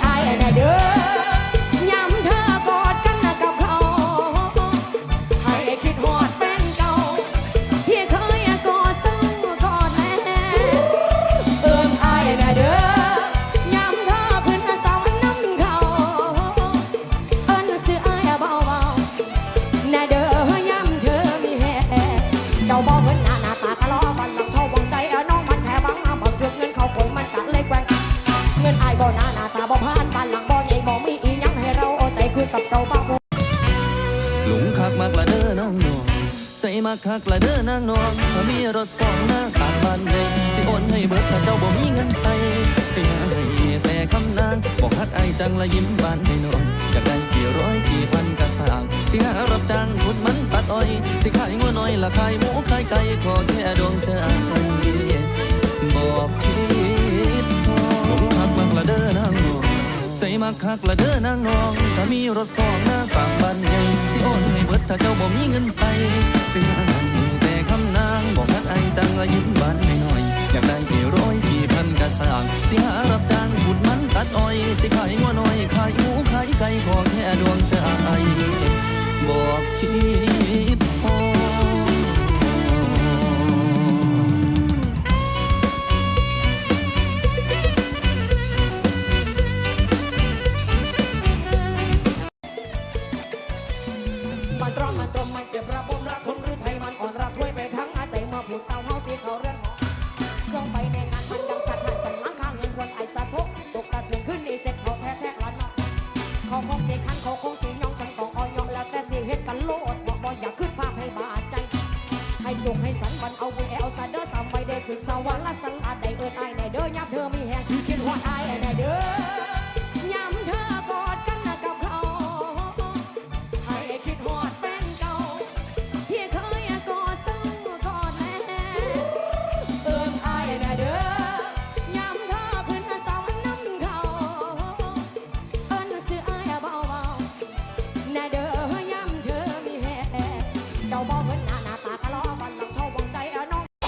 high ละยิ้มบานให้น้อยจะได้กี่ร้อยกี่พันกระสางสิหารับจ้างพุดมันปัดอ้อย สิขายงัวน้อยละขายหมูขายไก่ขอแค่ดวงใจบอกคิดพอผมหักมักละเด้อนางนองใจมักคักละเด้อนางนองถ้ามีรถสองหน้าสามบันใหญ่สิโอนให้เบิดถ้าเจ้าบ่มีเงินใส่สิหาแต่คำนางบอกนัดไอจังละยิ้มบานให้น้อย อยากได้กี่ร้อยกี่พันกระสางสิหารับจ้างขุดมันตัดอ้อย สิขายงัวน้อยขายหมูขายไก่ขอแค่ดวงใจบอกคิด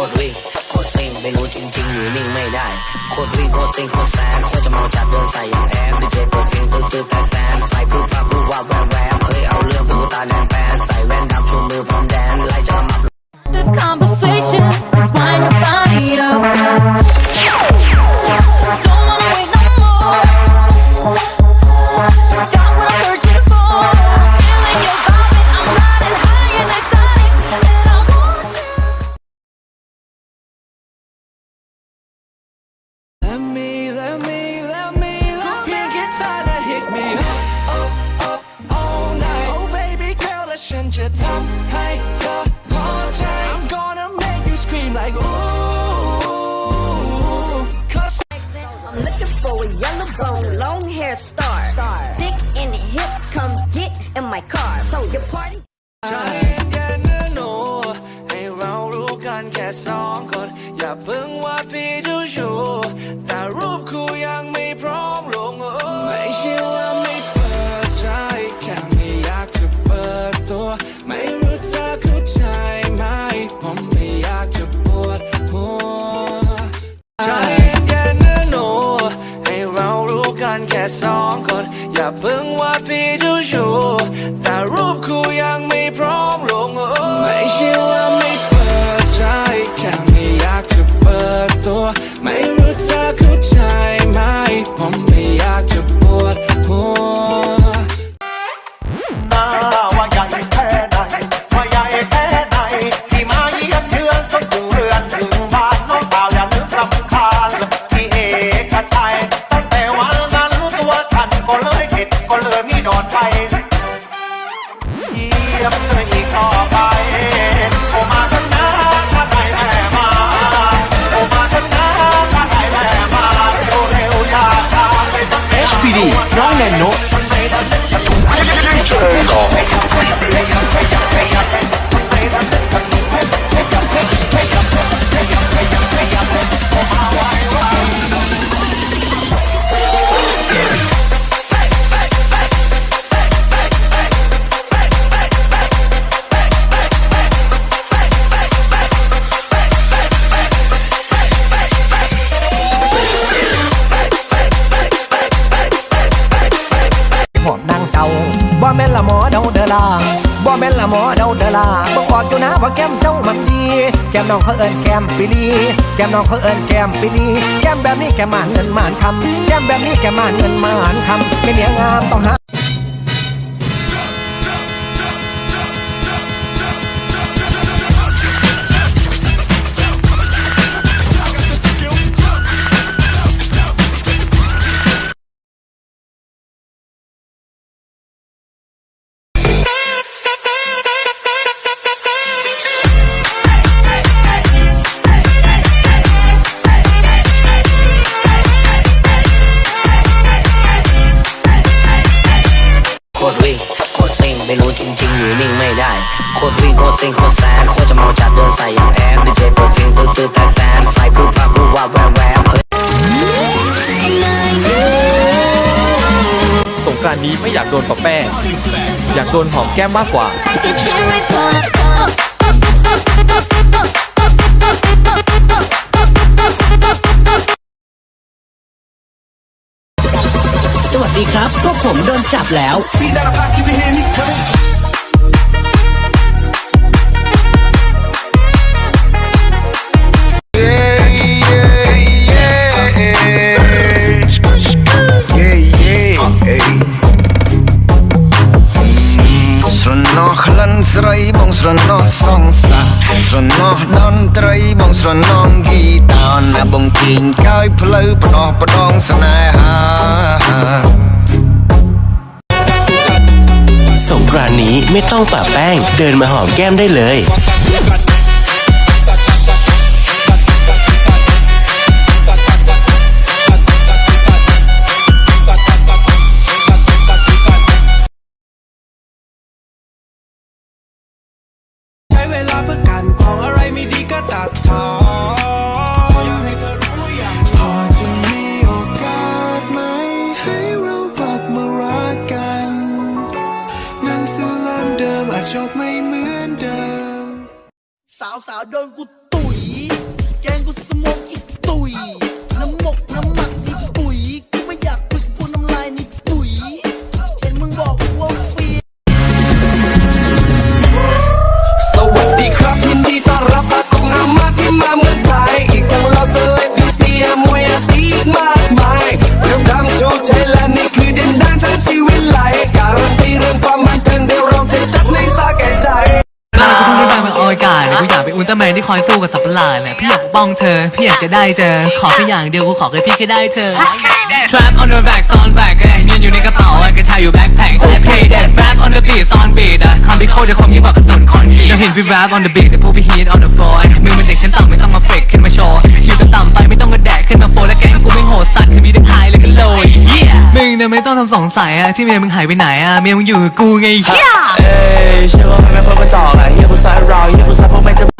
คตรวิ่งโคตรซิงไม่รู้จริงๆอยู่นิ่งไม่ได้ โคตรวิ่งโคตรซิงโคตรแสนโคตรจะเมาจัดเดินใส่อย่างแอมดีเจเปิดเพลงตื้อตื้อแต่แต่ไฟปุ๊บปั๊บปุ๊ว่าแวแวบเฮ้ยเอาเรื่องตูตาแดงแปนใส่แว่นดำชูมือพร้อมแดนไล่จะมาันแค่สองคน อย่าเพิ่งว่าพี่เจ้าชู้ มปิลีแก้มน้องเขาเอินแก้มปิลีแก้มแบบนี้แก้มมานเงินมานคำแก้มแบบนี้แก้มมานเงินมานคำไม่เนียงามต้องหา มแก้มมากกว่า สวัสดีครับพวกผมโดนจับแล้ว ស្រណោះតន្ត្រីបងស្រណងហ្គីតាណាបងទាញកាយផ្លូវផ្ដោះផ្ដងស្នេហា สงกรานต์นี้ไม่ต้องปะแป้ง เดินมาหอมแก้มได้เลย น้ำห อุลตร้าแมนที่คอยสู้กับสัตว์ประหลาดเนี่ยพี่อยากปกป้องเธอ พี่อยากจะได้เจอ ขอแค่อย่างเดียวกูขอแค่พี่แค่ได้เธอ Trap on the back ซ่อนแบกเอ้ยเงินอยู่ในกระเป๋าไอ้กระชายอยู่แบ็คแพ็ค Pay that rap on the beat ซ่อนบีดอะคำที่โคตรจะคมยิ่งกว่ากระสุนคอนบีเดี๋ยวเห็นพี่ rap on the beat แต่พวกพี่ hit on the floor ไอ้มึงเป็นเด็กชั้นต่ำไม่ต้องมาเฟกขึ้นมาโชว์อยู่ต่ำๆไปไม่ต้องกระแดกขึ้นมาโฟและแกงกูไม่โหดสัตว์คือมีทั้งไฮและก็โลย Yeah มึงเนี่ยไม่ต้องทำสงสัยอะที่เมียมึงหายไปไหนอะเมียมึงอยู่กับกูไง Yeah เอ้ยเชื่อว่ามันไม่เพิ่มกระจอกอะเฮียผู้ชายรอเฮียผู้ชายพวกแม่งจะ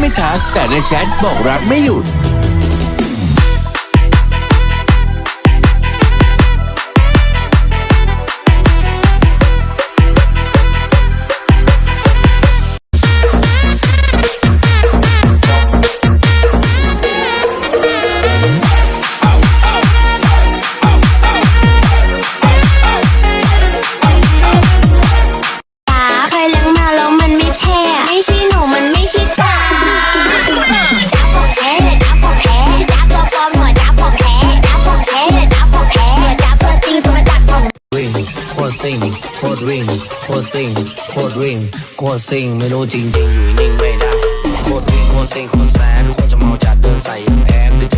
ไม่ทัก แต่ในแชทบอกรักไม่หยุด ตรวิ่งโคตรซิงไม่รู้จริงๆอยู่นิ่งไม่ได้โคตรวิ่งโคตรซิงโคตรแซนโคตรจะเมาจัดเดินใส่อย่างแอมดิเจ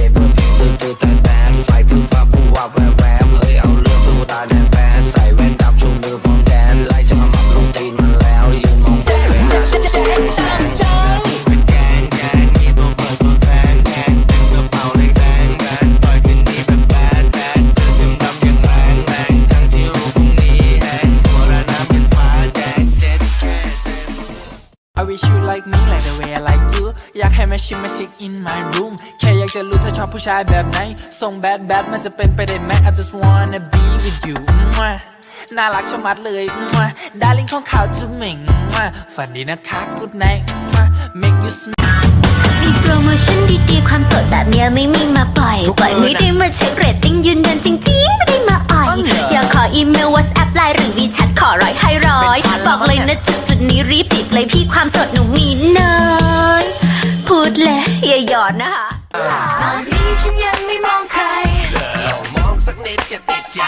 in my room แค่อยากจะรู้เธอชอบผู้ชายแบบไหนทรงแบดแบดมันจะเป็นไปได้ไหม I just wanna be with you น่ารักชะมัดเลยดาริ่งของขาจุ๋เหม่งฝันดีนะคะ good night make you smile มีโปรโมชั่นดีๆ ความสดแบบเนี้ยไม่มีมาปล่อยปล่อยไม่ได้มาเช็คเรตติ้งยืนยันจริงๆ ไม่ได้มาอ่อย อยากขออีเมลวอทแอปไลน์หรือวีแชทขอร้อยให้ร้อย บอกเลยนะจุดจุดนี้รีบจีบเลยพี่ความสดหนูมีเนอะ และอย่าหยอดนะคะตอนนี้ฉันยังไม่มองใครมองสักนิดจะติดใจ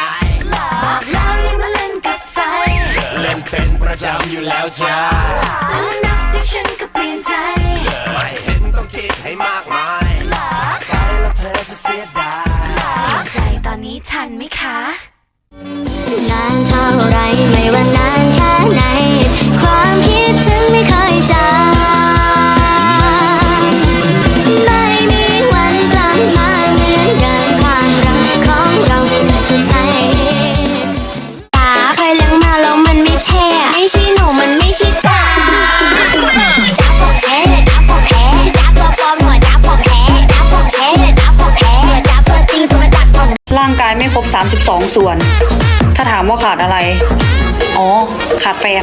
บอกแล้วยังมาเล่นกับไฟ เล่นเป็นประจำอยู่แล้วจ้าแล้วนับที่ฉันก็เปลี่ยนใจ ไม่เห็นต้องคิดให้มากมายหลัใครแล้วเธอจะเสียดายใจตอนนี้ทันไหมคะนานเท่าไรไม่ว่านานแค่ไหน ความคิด 32 ส่วน ถ้าถามว่าขาดอะไร อ๋อ ขาดแฟน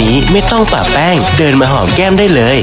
นี้ไม่ต้องปะแป้ง เดินมาหอมแก้มได้เลย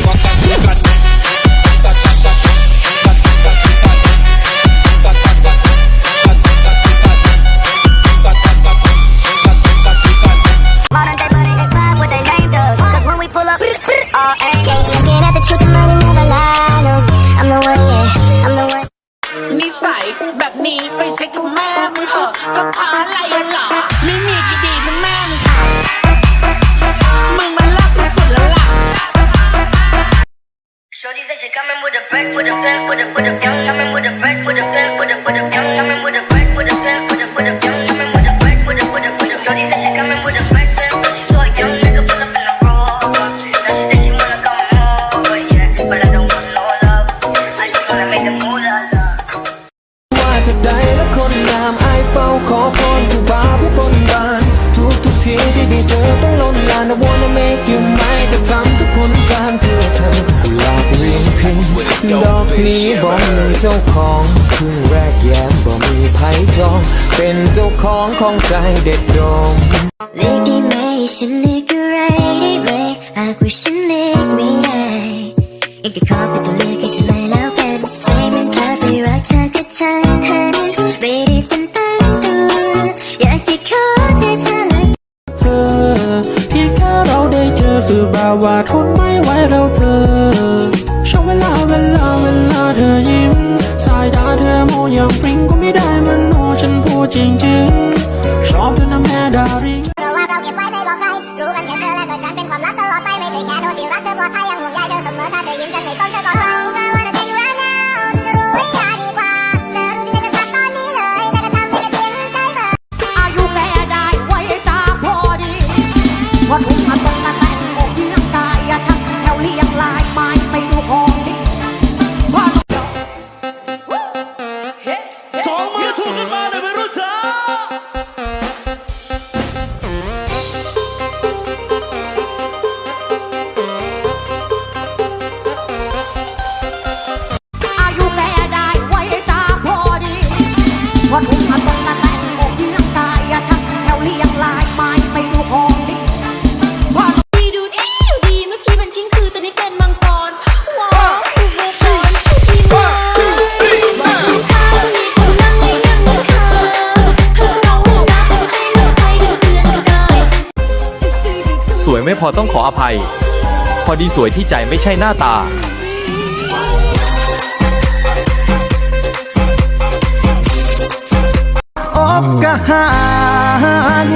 guided dome Lady May, you should look right away. I wish you lick me right. If you call me, don't look tonight ลายไม้ไม่รู้พอ ไม่พอต้องขออภัย พอดีสวยที่ใจไม่ใช่หน้าตาอบกหัน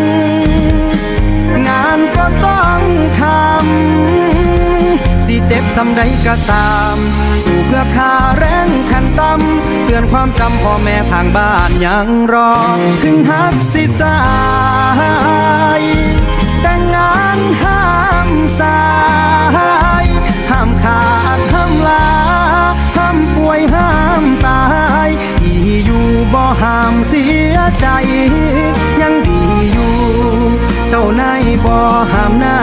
งานก็ต้องทำ สิเจ็บสำใดก็ตาม สู่เพื่อค่าแรงขันต่ำเตือนความจำพ่อแม่ทางบ้านยังรอ ถึงหักสิสาย แต่งงานห้ามสาย ห้ามขาดห้ามลา ห้ามป่วยห้ามตายดีอยู่บ่ห้ามเสียใจ ยังดีอยู่ เจ้านายบ่ห้ามนา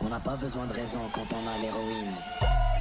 On n'a pas besoin de raison quand on a l'héroïne.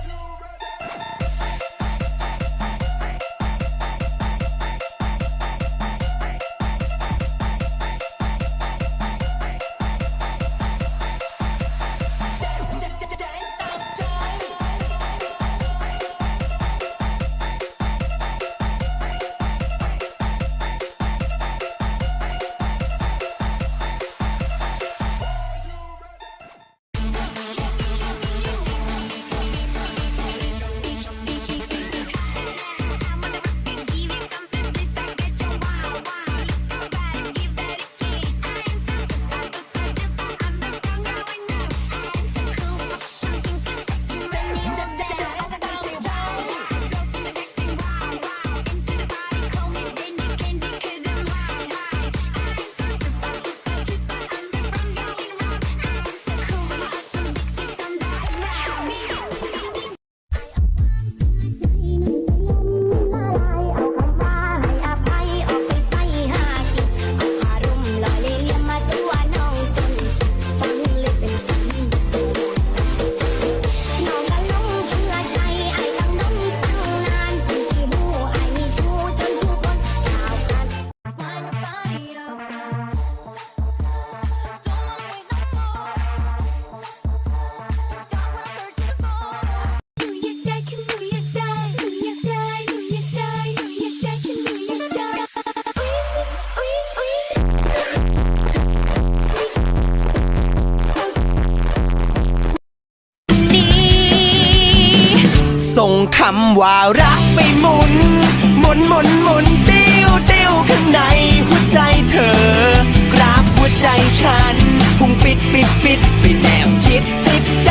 คำว่ารักไปหมุน หมุนหมุนหมุนติ้วติ้วข้างในหัวใจเธอกราบหัวใจฉัน พุงปิดปิดปิดไปแนบชิดติดใจ